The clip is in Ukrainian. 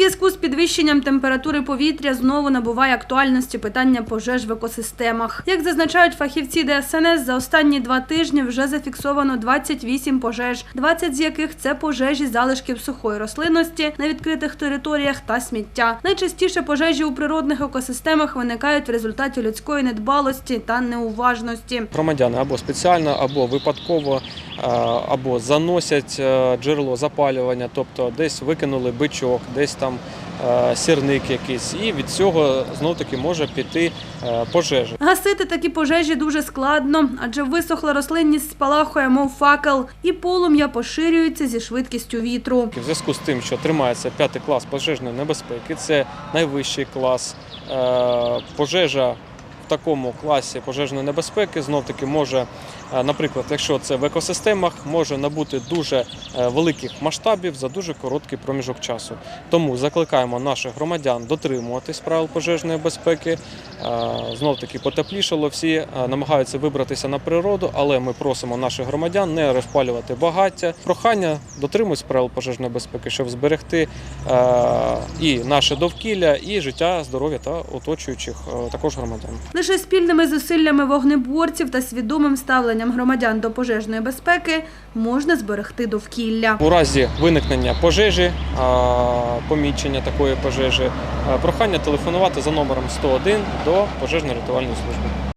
зв'язку з підвищенням температури повітря знову набуває актуальності питання пожеж в екосистемах. Як зазначають фахівці ДСНС, за останні два тижні вже зафіксовано 28 пожеж, 20 з яких це пожежі залишків сухої рослинності на відкритих територіях та сміття. Найчастіше пожежі у природних екосистемах виникають в результаті людської недбалості та неуважності. Громадяни або спеціально, або випадково, або заносять е, джерело запалювання, тобто десь викинули бичок, десь там е, сірник якийсь, і від цього знов таки може піти е, пожежа. Гасити такі пожежі дуже складно, адже висохла рослинність спалахує, мов факел, і полум'я поширюється зі швидкістю вітру. В зв'язку з тим, що тримається п'ятий клас пожежної небезпеки, це найвищий клас. Е, Пожежа такому класі пожежної небезпеки знов таки може, е, наприклад, якщо це в екосистемах, може набути дуже е, великих масштабів за дуже короткий проміжок часу. Тому закликаємо наших громадян дотримуватись правил пожежної безпеки. Знов таки потеплішало, всі е, намагаються вибратися на природу, але ми просимо наших громадян не розпалювати багаття. Прохання дотримуйтесь правил пожежної безпеки, щоб зберегти е, і наше довкілля, і життя, здоров'я та оточуючих е, також громадян. Лише спільними зусиллями вогнеборців та свідомим ставленням громадян до пожежної безпеки можна зберегти довкілля. У разі виникнення пожежі, помічення такої пожежі, прохання телефонувати за номером 101 до пожежно-рятувальної служби.